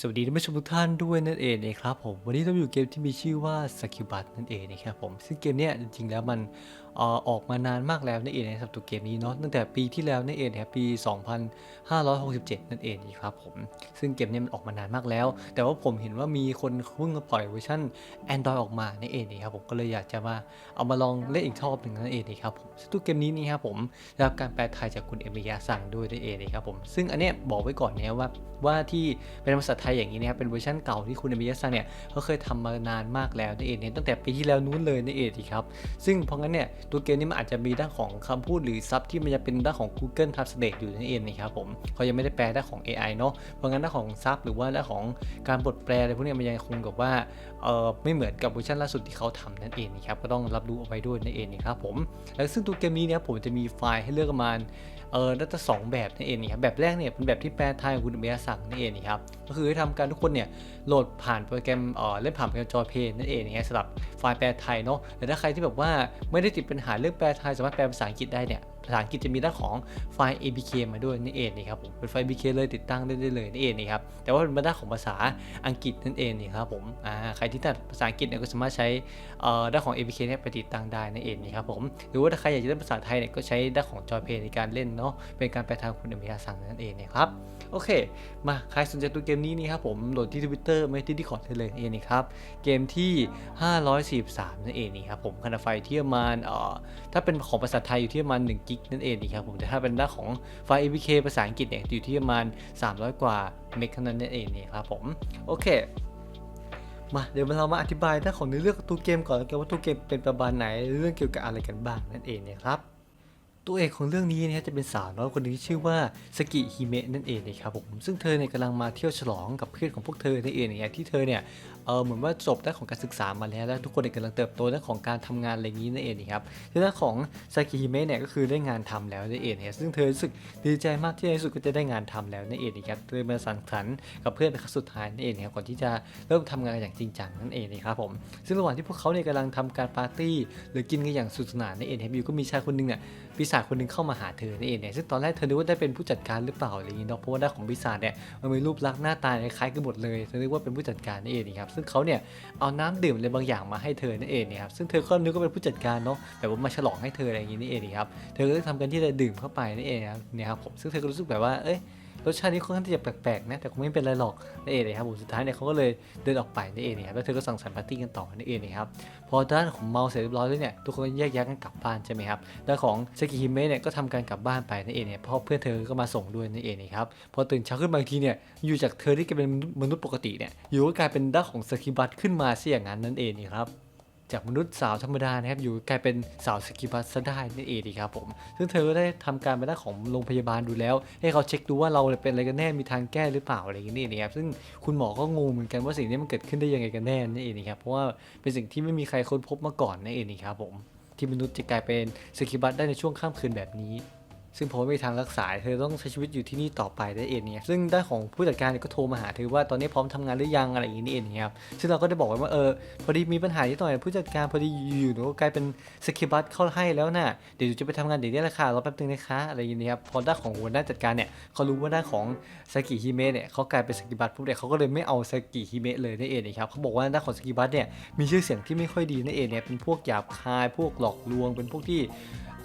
สวัสดีท่านผู้ชมทุกท่านด้วยนั่นเองนะครับผมวันนี้เราอยู่เกมที่มีชื่อว่าสกิบัตนั่นเองนะครับผมซึ่งเกมเนี้ยจริงๆแล้วมัน ออกมานานมากแล้วนั่นเองนะครับตัวเกมนี้เนาะตั้งแต่ปีที่แล้วนั่นเองนะครับปี 2567 นั่นเองนะครับผม ซึ่งเกมนี้มันออกมานานมากแล้ว แต่ว่าผมเห็นว่ามีคนเพิ่งปล่อยเวอร์ชัน Android ออกมานั่นเองนะครับผมก็เลยอยากจะมาเอามาลองเล่นอีกรอบหนึ่งนั่นเองนะครับผมซึ่งตัวเกมนี้นี่ครับผมได้รับการแปลไทยจากคุณเอมิยาสั่งด้วยนั่นเองนะครับผมซึ่งอันเนี้ยบอกไว้ก่อนนะว่าว่าที่เป็นภาษาไทยอย่างนี้นะครับเป็นเวอร์ชันเก่าที่คุณเอมิยาสั่งเนี่ยเขาเคยทำมานานมากแล้วนั่นเองเนี่ยตั้งแต่ปีที่แล้วนู้นเลยนั่นเองครับซึ่งเพราะงั้นเนี่ยตัวเกมนี้มันอาจจะมีด้านของคำพูดหรือซับที่มันจะเป็นด้านของ Google Translate อยู่นั่นเองนะครับผมเขายังไม่ได้แปลด้านของ AI เนาะเพราะงั้นด้านของซับหรือว่าด้านของการบทแปลอะไรพวกนี้มันยังคงกับว่าเออไม่เหมือนกับเวอร์ชันล่าสุดที่เขาทำนั่นเองนะครับก็ต้องรับรู้เอาไว้ด้วยนั่นเองนะครับผมแล้วซึ่งตัวเกมนี้เนี่ยผมจะมีไฟล์ให้เลือกประมาณ เออน่าจะสองแบบนั่นเองนะครับแบบแรกเนี่ยเป็นแบบที่แปลไทยของคุณเมียสั่งนั่นเองนะครับก็คือให้ทำการทุกคนเนี่ยโหลดผ่านโปรแกรมเอ่อเล่นผ่านโปรแกรมจอเพนนั่นเองนะครับสำหรับไฟล์แปลไทยเนาะแต่ถ้าใครที่แบบว่าไม่ได้ติดปัญหาเรื่องแปลไทยสามารถแปลภาษาอังกฤษได้เนี่ย ภาษาอังกฤษจะมีด้านของไฟล์ APK มาด้วยนั่นเองนะครับผมเป็นไฟล์ APK เลยติดตั้งได้เลยนั่นเองนะครับแต่ว่าเป็นด้านของภาษาอังกฤษนั่นเองนะครับผมอ่าใครที่ถนัดภาษาอังกฤษเนี่ยก็สามารถใช้ด้านของ APK เนี่ยไปติดตั้งได้นั่นเองนะครับผมหรือว่าถ้าใครอยากจะเล่นภาษาไทยเนี่ยก็ใช้ด้านของ Joy Play ในการเล่นเนาะเป็นการแปลทางคุณอเมียสั่งนั่นเองนะครับโอเค มาใครสนใจตัวเกมนี้นี่ครับผมโหลดที่ Twitter ไม่ที่ Discord ได้เลยนั่เองนะครับเกมที่ 543นั่นเองนี่ครับผมขนาดไฟที่ประมาณเอ่อถ้าเป็นของภาษาไทยอยู่ที่ประมาณ1กิกนั่นเองนี่ครับผมแต่ถ้าเป็นด้านของไฟล์ APK ภาษาอังกฤษเนี่ยอยู่ที่ประมาณ 300 กว่าเมกเท่านั้นนั่นเองนี่ครับผม โอเคมาเดี๋ยวเรามาอธิบายด้านของในอเรื่องตัวเกมก่อนแล้วกันว่าตัวเกมเป็นประมาณไหนเรื่องเกี่ยวกับอะไรกันบ้างนั่นเองเนะครับตัวเอกของเรื่องนี้เนี่ยจะเป็นสาวน้อยคนหนึงที่ชื่อว่าสกิฮิเมะนั่นเองนะครับผมซึ่งเธอเนี่ยกำลังมาเที่ยวฉลองกับเพื่อนของพวกเธอนั่นเองเนี่ยที่เธอเนี่ย เออเหมือนว่าจบด้านของการศึกษามาแล้วแล้วทุกคนกำลังเติบโตด้านของการทำงานอะไรอย่างนี้นั่นเองครับในด้านของสกิฮิเมะเนี่ยก็คือได้งานทำแล้วนั่นเองเนี่ยซึ่งเธอรู้สึกดีใจมากที่ในที่สุดก็จะได้งานทำแล้วนั่นเองครับเธอมาสังสรรค์กับเพื่อนเป็นครั้งสุดท้ายนั่นเองครับก่อนที่จะเริ่มทำงานอย่างจริงจังนั่นเองนะครับผมซึ่งระหว่างที่พวกเขาเนี่ยกำลังทำการปาร์ตี้ หรือกินกันอย่างสนุกสนานนั่นเองครับอยู่ก็มีชายคนหนึงเนี่ยปีศาจคนหนึงเข้ามาหาเธอนั่นเองเนี่ยซึ่งตอนแรกเธอนึกว่าได้เป็นผู้จัดการหรือเปล่าอะไรอย่างนี้เนาะเพราะว่าด้านของปีศาจเนี่ยมันมีรูปลักษณ์หน้าตาคล้ายกันหมดเลยเธอนึกว่าเป็นผู้จัดการนั่นเองครับซึ่งเขาเนี่ยเอาน้ำดื่มอะไรบางอย่างมาให้เธอนั่นเองนะครับซึ่งเธอก็นึกว่าเป็นผู้จัดการเนาะแบบว่ามาฉลองให้เธออะไรอย่างนี้นี่เองครับเธอก็เลยทำกันที่จะดื่มเข้าไปนั่นเองนะครับเนี่ยครับผมซึ่งเธอก็รู้สึกแบบว่าเอ้ย รสชาตินี้ค่อนข้างที่จะแปลกๆนะแต่คงไม่เป็นไรหรอกนั่นเองนะครับผมสุดท้ายเนี่ยเขาก็เลยเดินออกไปนั่นเองนะครับแล้วเธอก็สั่งสรรค์ปาร์ตี้กันต่อนั่นเองนะครับพอด้านของเมาเสร็จเรียบร้อยแล้วเนี่ยทุกคนแยกย้ายกันกลับบ้านใช่ไหมครับด้านของซกิฮิเมะเนี่ยก็ทำการกลับบ้านไปนั่นเองเนี่ยเพราะเพื่อนเธอก็มาส่งด้วยนั่นเองนะครับพอตื่นเช้าขึ้นมาอีกทีเนี่ยอยู่จากเธอที่เป็นมนุษย์ปกติเนี่ยอยู่ก็กลายเป็นด้านของสกิบัตขึ้นมาเสียอย่างนั้นนั่นเองนี่ครับ จากมนุษย์สาวธรรมดานะครับ อยู่กลายเป็นสาวสกิบัตซะได้นั่นเองดีครับผม ซึ่งเธอก็ได้ทำการไปด้านของโรงพยาบาลดูแล้ว ให้เขาเช็คดูว่าเราเป็นอะไรกันแน่ มีทางแก้หรือเปล่าอะไรอย่างนี้นะครับ ซึ่งคุณหมอก็งงเหมือนกันว่าสิ่งนี้มันเกิดขึ้นได้ยังไงกันแน่นั่นเองนะครับ เพราะว่าเป็นสิ่งที่ไม่มีใครค้นพบมาก่อนนั่นเองนะครับผม ที่มนุษย์จะกลายเป็นสกิบัตได้ในช่วงข้ามคืนแบบนี้ ซึ่งผมไม่มีทางรักษา เธอต้องใช้ชีวิตอยู่ที่นี่ต่อไปได้เองเนี่ยซึ่งด้านของผู้จัดการเนี่ยก็โทรมาหาเธอว่าตอนนี้พร้อมทำงานหรือยังอะไรอย่างนี้นี่เองครับซึ่งเราก็ได้บอกไว้ว่าเออพอดีมีปัญหานิดหน่อยผู้จัดการพอดีอยู่หนูก็กลายเป็นสกิบัตเข้าให้แล้วน่ะเดี๋ยวจะไปทำงานเดี๋ยวนี้แหละค่ะรอแป๊บนึงนะคะอะไรอย่างนี้ครับพอด้านของหัวหน้าจัดการเนี่ยเขารู้ว่าด้านของสกิฮิเมะเนี่ยเขากลายเป็นสกิบัตปุ๊บเนี่ยเขาก็เลยไม่เอาสกิฮิเมะเลยนั่นเองนะครับเขาบอกว่าด้านของสกิบัตเนี่ยมีชื่อเสียงที่ไม่ค่อยดีนั่นเองเนี่ยเป็นพวกหยาบคายพวกหลอกลวงเป็นพวกที่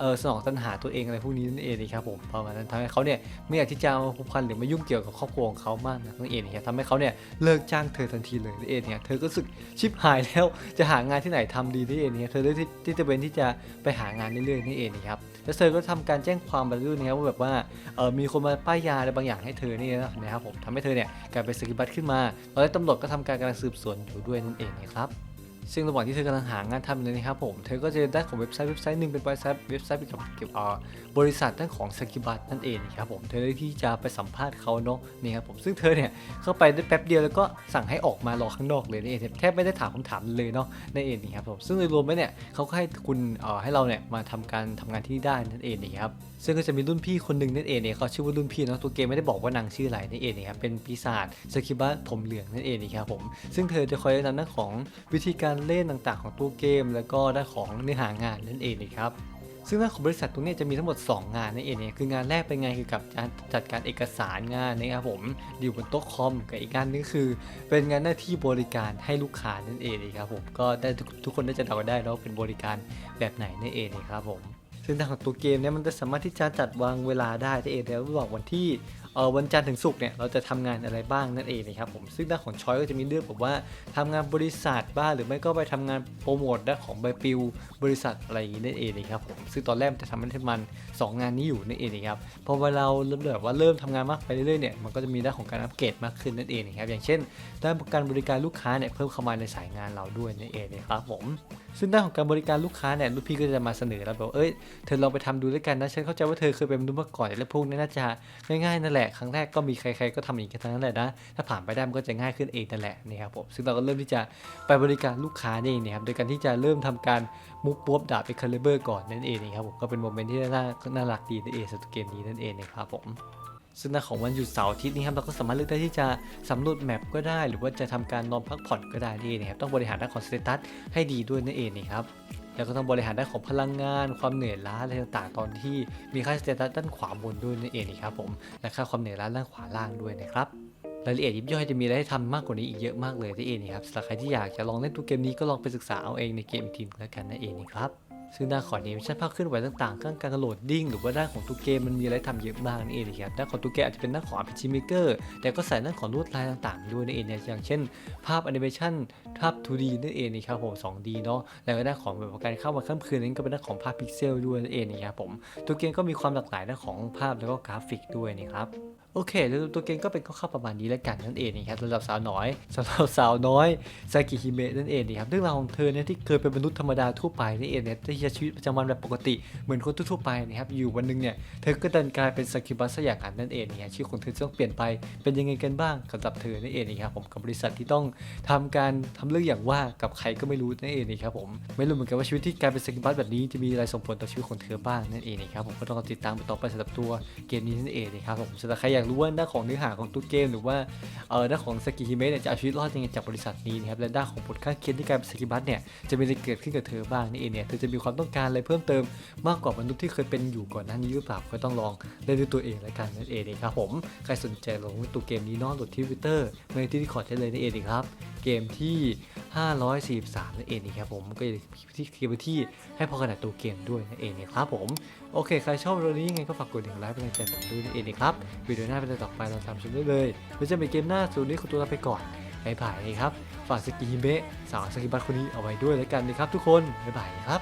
เออสนองตัณหาตัวเองอะไรพวกนี้นั่นเองนะครับผมประมาณนั้นทำให้เขาเนี่ยไม่อยากที่จะมาผูกพันหรือมายุ่งเกี่ยวกับครอบครัวของเขามากนะนั่นเองนะครับทำให้เขาเนี่ยเลิกจ้างเธอทันทีเลยนั่นเองเนี่ยเธอก็รู้สึกชิบหายแล้วจะหางานที่ไหนทำดีนั่นเองเนี่ยเธอเลยที่ที่จะเป็นที่จะไปหางานเรื่อยๆนั่นเองนะครับแล้วเธอก็ทำการแจ้งความไปด้วยนะครับว่าแบบว่าเออมีคนมาป้ายยาอะไรบางอย่างให้เธอนี่นะครับผมทำให้เธอเนี่ยกลายเป็นสกิบัตขึ้นมาแล้วตำรวจก็ทำการกำลังสืบสวนอยู่ด้วยนั่นเองนะครับ ซึ่งระหว่างที่เธอกำลังหางานทำเลยนะครับผมเธอก็จะได้ของเว็บไซต์เว็บไซต์หนึ่งเป็นเว็บไซต์เว็บไซต์เกี่ยวกับบริษัทด้านของสกิบัตนั่นเองครับผมเธอได้ที่จะไปสัมภาษณ์เขาเนาะนี่ครับผมซึ่งเธอเนี่ยเข้าไปได้แป๊บเดียวแล้วก็สั่งให้ออกมารอข้างนอกเลยนี่เองแทบไม่ได้ถามคำถามเลยเนาะนั่นเองนี่ครับผมซึ่งโดยรวมแล้วเนี่ยเขาก็ให้คุณเอ่อให้เราเนี่ยมาทำการทำงานที่นี่ได้นั่นเองนี่ครับซึ่งก็จะมีรุ่นพี่คนหนึ่งนั่นเองเนี่ยเขาชื่อว่ารุ่นพี่เนาะตัวเกมไม่ได้บอกว่านางชื่ออะไรนั่นเองนะครับเป็นปีศาจสกิบะผมเหลืองนั่นเองนะครับผมซึ่งเธอจะคอยแนะนำเรื่องของวิธีการเล่นต่างๆ ของตัวเกม แล้วก็ด้านของเนื้อหางานนั่นเองนะครับซึ่งงานของบริษัทตรงนี้จะมีทั้งหมด 2 งานนั่นเองเนี่ยคืองานแรกเป็นงานเกี่ยวกับการจัดการเอกสารงานนะครับผมอยู่บนโต๊ะคอมกับอีกงานนึงคือ เป็นงานหน้าที่บริการให้ลูกค้านั่นเองนะครับผมก็ได้ทุกคนได้จะเดาได้แล้วาเป็นบริการแบบไหนนั่นเองนะครับผมซึ่งทางของตัวเกมเนี่ยมันจะสามารถที่จะจัดวางเวลาได้นั่นเองแล้วบอกวันที่ วันจันทร์ถึงศุกร์เนี่ยเราจะทำงานอะไรบ้างนั่นเองนะครับผมซึ่งด้านของชอยก็จะมีเรื่องแบบว่าทำงานบริษัทบ้างหรือไม่ก็ไปทำงานโปรโมทด้านของใบปลิวบริษัทอะไรอย่างนี้นั่นเองนะครับผมซึ่งตอนแรกจะทำมันมันสองงานนี้อยู่นั่นเองนะครับพอเวลาเราเริ่มแบบว่าเริ่มทำงานมากไปเรื่อยๆเนี่ยมันก็จะมีด้านของการอัปเกรดมากขึ้นนั่นเองนะครับอย่างเช่นด้านการบริการลูกค้าเนี่ยเพิ่มเข้ามาในสายงานเราด้วยนั่นเองนะครับผมซึ่งด้านของการบริการลูกค้าเนี่ยลูกพี่ก็จะมาเสนอเราบบว่าเอ้ยเธอลองไปทำดูด้วยกันนะฉันเข้าใจว่าเธอเคยเป็นมนุษย์มาก่อนและพวกนี้น่าจะง่ายๆนั่นแหละครั้งแรกก็มีใคร ๆก็ทำอย่างนี้กันทั้งนั้นแหละนะถ้าผ่านไปได้มันก็จะง่ายขึ้นเองนั่นแหละนะครับผมซึ่งเราก็เริ่มที่จะไปบริการลูกค้านี่เองนะครับโดยการที่จะเริ่มทำการมุกปุ๊บดาบไปคาลิเบอร์ก่อนนั่นเองนะครับผมก็เป็นโมเมนต์ที่น่าน่ารักดีนั่นเองสำหรับเกมนี้นั่นเองนะครับผม ซึ่งในของวันหยุดเสาร์อาทิตย์นี้ครับเราก็สามารถเลือกได้ที่จะสำรวจแมปก็ได้ หรือว่าจะทำการนอนพักผ่อนก็ได้นี่นะครับต้องบริหารด้านของสเตตัสให้ดีด้วยนั่นเองนะครับแล้วก็ต้องบริหารด้านของพลังงาน ความเหนื่อยล้าอะไรต่างๆ ตอนที่มีค่าสเตตัสด้านขวาบนด้วยนั่นเองนะครับผมและค่าความเหนื่อยล้าด้านขวาล่างด้วยนะครับรายละเอียดยิบย่อยจะมีอะไรให้ทำมากกว่านี้อีกเยอะมากเลยนั่นเองนะครับสำหรับใครที่อยากจะลองเล่นตัวเกมนี้ก็ลองไปศึกษาเอาเองในเกมอีทีนึงแล้วกันนั่นเองนะครับ ซึ่งด้านของนิเมชันภาพเคลื่อนไหวต่างๆการการโหลดดิ้งหรือว่าด้านของตัวเกมมันมีอะไรทำเยอะมากนี่เองนะครับด้านของตัวเกมอาจจะเป็นด้านของ RPG Maker แต่ก็ใส่ด้านของลวดลายต่างๆด้วยนั่นเองนี่ยอย่างเช่น ภาพแอนิเมชันภาพ 2D นั่นเองนะครับผม 2D เนาะแล้วก็ด้านของแบบการเข้ามาค่ำคืนนั้นก็เป็นด้านของภาพพิกเซลด้วยนั่นเองนะครับผมตัวเกมก็มีความหลากหลายด้านของภาพแล้วก็กราฟิกด้วยนะครับ โอเคแล้วตัวเกมก็เป็นคร่าวๆประมาณนี้แล้วกันนั่นเองนะครับสำหรับสาวน้อยสำหรับสาวน้อยซากิฮิเมะนั่นเองนะครับเรื่องราวของเธอเนี่ยที่เคยเป็นมนุษย์ธรรมดาทั่วไปนี่นเองเนี่ยที่ใช้ชีวิตประจำวันแบบปกติเหมือนคนทั่วไปนะครับอยู่วันหนึ่งเนี่ยเธอก็ดันกลายเป็นซากิบัสอย่างนั้นนั่นเองนะครับชีวิตของเธอต้องเปลี่ยนไปเป็นยังไงกันบ้างสำหรับเธอนั่นเองนะครับผมกับบริษัทที่ต้องทำการทำเรื่องอย่างว่ากับใครก็ไม่รู้นั่นเองนะครับผมไม่รู้เหมือนกันว่าชีวิตที่กลายเป็นซากิบัสแบบนี้จะมีอะไรส่งผลต่อชีวิตของเธอบ้างนั่นเองนะครับผมก็ต้องติดตามต่อไปสำหรับตัวเกมนี้นั่นเองนะครับผมสำหรับใครอยากรู้ว่าด้านของเนื้อหาของตัวเกม หรือว่าเออด้านของสกิฮิเมะเนี่ยจะเอาชีวิตรอดยังไงจากบริษัทนี้นะครับและด้านของผลข้างเคียงที่กลายเป็นสกิบัสเนี่ยจะมีอะไรเกิดขึ้นกับเธอบ้างนี่เองเนี่ยเธอจะมีความต้องการอะไรเพิ่มเติมมากกว่ามนุษย์ที่เคยเป็นอยู่ก่อนหน้านี้หรือเปล่าก็ต้องลองเล่นด้วยตัวเองแล้วกันนั่นเองนะครับผมใครสนใจลองตัวเกมนี้นอกโหลดที่ทวิตเตอร์ไม่ที่ที่คอได้เลยนั่นเองครับเกมที่ 543นั่นเองนะครับผมก็อยู่ที่เกมที่ให้พอขนาดตัวเกมด้วยนั่นเองนะครับผมโอเคใครชอบวิดีโอนี้ยังไงก็ฝากกดหนึ่งไลค์เป็นกำลังใจผมด้วยนั่นเองนะครับวิดีโอหน้าเป็นต่อไปเราตามชมได้เลยไว้เจอกันเกมหน้าส่วนนี้ขอตัวลาไปก่อนบายบายนะครับ ฝากสกิฮิเมะสาวสกิบัตคนนี้เอาไว้ด้วยแล้วกันนะครับทุกคนบายบายครับ